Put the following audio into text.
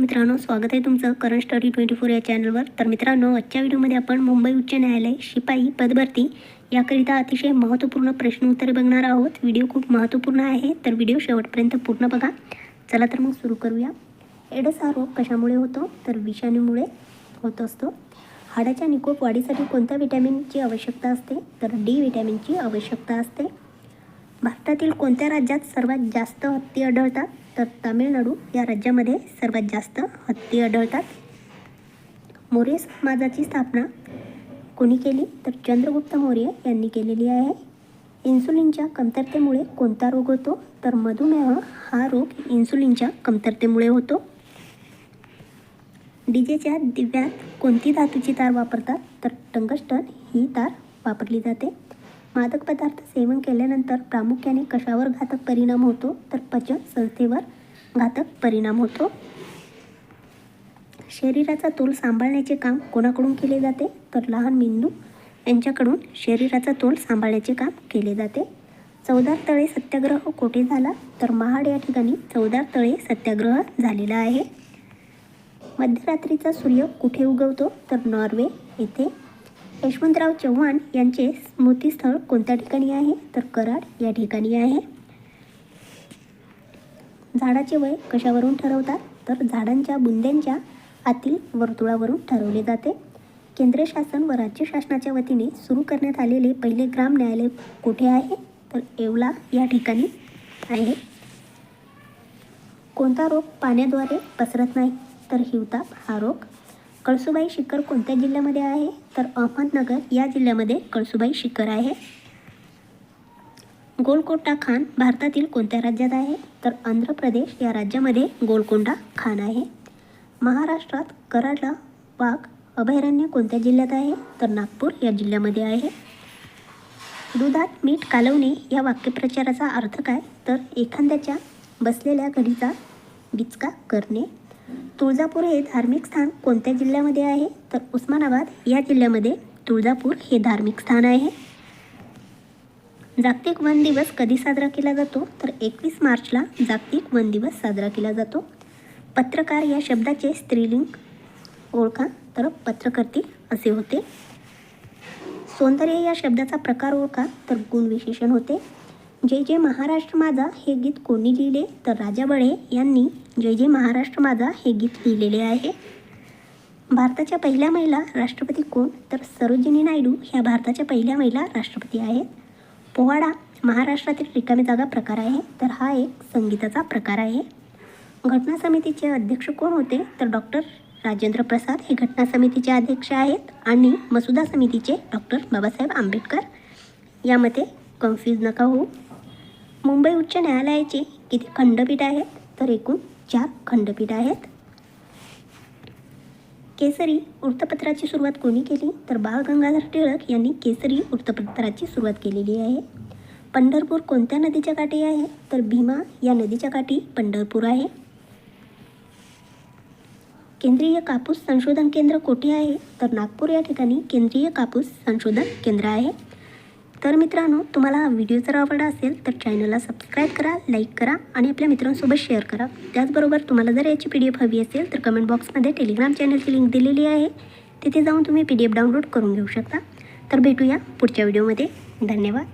नमस्ते मित्रांनो स्वागत आहे तुमचं करंट स्टडी ट्वेंटी फोर या चॅनलवर तर मित्रांनो आजच्या व्हिडिओमध्ये आपण मुंबई उच्च न्यायालय शिपाई पदभरती याकरिता अतिशय महत्त्वपूर्ण प्रश्न उत्तरे बघणार आहोत. व्हिडिओ खूप महत्त्वपूर्ण आहे तर व्हिडिओ शेवटपर्यंत पूर्ण बघा. चला तर मग सुरू करूया. एडस हा रोग कशामुळे होतो? तर विषाणूमुळे होत असतो. हाडाच्या निकोप वाढीसाठी कोणत्या विटॅमिनची आवश्यकता असते? तर डी विटॅमिनची आवश्यकता असते. भारतातील कोणत्या राज्यात सर्वात जास्त हत्ती आढळतात? तर तामिळनाडू या राज्यामध्ये सर्वात जास्त हत्ती आढळतात. मौर्य समाजाची स्थापना कोणी केली? तर चंद्रगुप्त मौर्य यांनी केलेली आहे. इन्सुलिनच्या कमतरतेमुळे कोणता रोग होतो? तर मधुमेह हा रोग इन्सुलिनच्या कमतरतेमुळे होतो. डीजेच्या दिव्यात कोणती धातूची तार वापरतात? तर टंगस्टन ही तार वापरली जाते. मादक पदार्थ सेवन केल्यानंतर प्रामुख्याने कशावर घातक परिणाम होतो? तर पचन संस्थेवर घातक परिणाम होतो. शरीराचा तोल सांभाळण्याचे काम कोणाकडून केले जाते? तर लहान मेंदू यांच्याकडून शरीराचा तोल सांभाळण्याचे काम केले जाते. चौदार तळे सत्याग्रह कोठे झाला? तर महाड या ठिकाणी चौदार तळे सत्याग्रह झालेला आहे. मध्यरात्रीचा सूर्य कुठे उगवतो? तर नॉर्वे येथे. यशवंतराव चव्हाण यांचे स्मृतीस्थळ कोणत्या ठिकाणी आहे? तर कराड या ठिकाणी आहे. झाडाचे वय कशावरून ठरवतात? तर झाडांच्या बुंद्यांच्या आतील वर्तुळावरून ठरवले जाते. केंद्र शासन व राज्य शासनाच्या वतीने सुरू करण्यात आलेले पहिले ग्राम न्यायालय कुठे आहे? तर येवला या ठिकाणी आहे. कोणता रोग पाण्याद्वारे पसरत नाही? तर हिवताप हा रोग. कळसुबाई शिखर कोणत्या जिल्ह्यामध्ये आहे? तर अहमदनगर या जिल्ह्यामध्ये कळसुबाई शिखर आहे. गोलकोंडा खान भारतातील कोणत्या राज्यात आहे? तर आंध्र प्रदेश या राज्यामध्ये गोलकोंडा खान आहे. महाराष्ट्रात कराडला वाघ अभयारण्य कोणत्या जिल्ह्यात आहे? तर नागपूर या जिल्ह्यामध्ये आहे. दुधात मीठ कालवणे या वाक्यप्रचाराचा अर्थ काय? तर एखाद्याच्या बसलेल्या घडीचा बिचका करणे. तुळजापूर हे धार्मिक स्थान कोणत्या जिल्ह्यामध्ये आहे? तर उस्मानाबाद या जिल्ह्यामध्ये तुळजापूर हे धार्मिक स्थान आहे. जागतिक वन दिवस कधी साजरा केला जातो? तर एकवीस मार्चला जागतिक वन दिवस साजरा केला जातो. पत्रकार या शब्दाचे स्त्रीलिंग ओळखा तर पत्रकर्ती असे होते. सौंदर्य या शब्दाचा प्रकार ओळखा तर गुणविशेषण होते. जय जय महाराष्ट्र माझा हे गीत कोणी लिहिले? तर राजा बळे यांनी जय जय महाराष्ट्र माझा हे गीत लिहिलेले आहे. भारताच्या पहिल्या महिला राष्ट्रपती कोण? तर सरोजिनी नायडू ह्या भारताच्या पहिल्या महिला राष्ट्रपती आहेत. पोवाडा महाराष्ट्रातील रिकामी जागा प्रकार आहे. तर हा एक संगीताचा प्रकार आहे. घटना समितीचे अध्यक्ष कोण होते? तर डॉक्टर राजेंद्र प्रसाद हे घटना समितीचे अध्यक्ष आहेत आणि मसुदा समितीचे डॉक्टर बाबासाहेब आंबेडकर. यामध्ये कन्फ्यूज नका होऊ. मुंबई उच्च न्यायालयाचे किती खंडपीठ आहेत? तर एकूण चार खंडपीठ आहेत. केसरी वृत्तपत्राची सुरुवात कोणी केली? तर बाळ गंगाधर टिळक यांनी केसरी वृत्तपत्राची सुरुवात केलेली आहे. पंढरपूर कोणत्या नदीच्या काठी आहे? तर भीमा या नदीच्या काठी पंढरपूर आहे. केंद्रीय कापूस संशोधन केंद्र कोठे आहे? तर नागपूर या ठिकाणी केंद्रीय कापूस संशोधन केंद्र आहे. तर मित्रांनो तुम्हाला हा व्हिडिओ जर आवडला असेल तर चॅनलला सबस्क्राईब करा लाईक करा आणि आपल्या मित्रांसोबत शेअर करा. त्याचबरोबर तुम्हाला जर याची पी डी एफ हवी असेल तर कमेंट बॉक्समध्ये टेलिग्राम चॅनलची लिंक दिलेली आहे. तिथे जाऊन तुम्ही पी डी एफ डाउनलोड करून घेऊ शकता. तर भेटूया पुढच्या व्हिडिओमध्ये धन्यवाद.